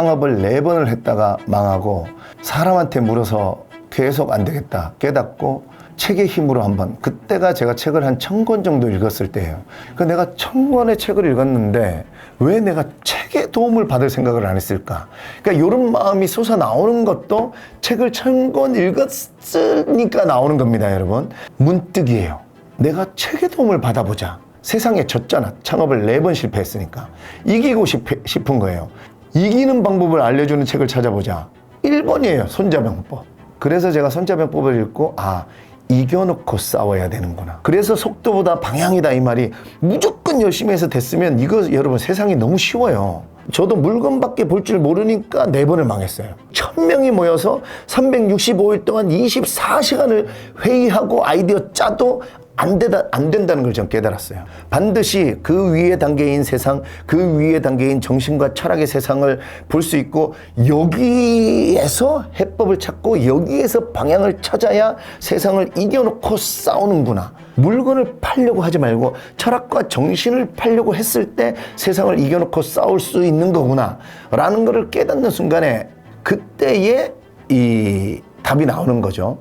창업을 네 번을 했다가 망하고 사람한테 물어서 계속 안 되겠다 깨닫고 책의 힘으로 한번 그때가 제가 책을 한 천 권 정도 읽었을 때예요. 그 내가 천 권의 책을 읽었는데 왜 내가 책의 도움을 받을 생각을 안 했을까? 그러니까 이런 마음이 솟아 나오는 것도 책을 천 권 읽었으니까 나오는 겁니다, 여러분. 문득이에요. 내가 책의 도움을 받아보자. 세상에 졌잖아. 창업을 네 번 실패했으니까. 이기고 싶, 싶은 거예요. 이기는 방법을 알려주는 책을 찾아보자. 1번이에요. 손자병법. 그래서 제가 손자병법을 읽고, 아, 이겨놓고 싸워야 되는구나. 그래서 속도보다 방향이다 이 말이 무조건 열심히 해서 됐으면 이거 여러분 세상이 너무 쉬워요. 저도 물건밖에 볼 줄 모르니까 네 번을 망했어요. 천 명이 모여서 365일 동안 24시간을 회의하고 아이디어 짜도 안, 되다, 안 된다는 걸전 깨달았어요. 반드시 그 위의 단계인 세상, 그 위의 단계인 정신과 철학의 세상을 볼 수 있고, 여기에서 해법을 찾고, 여기에서 방향을 찾아야 세상을 이겨놓고 싸우는구나. 물건을 팔려고 하지 말고, 철학과 정신을 팔려고 했을 때 세상을 이겨놓고 싸울 수 있는 거구나. 라는 것을 깨닫는 순간에, 그때의 이 답이 나오는 거죠.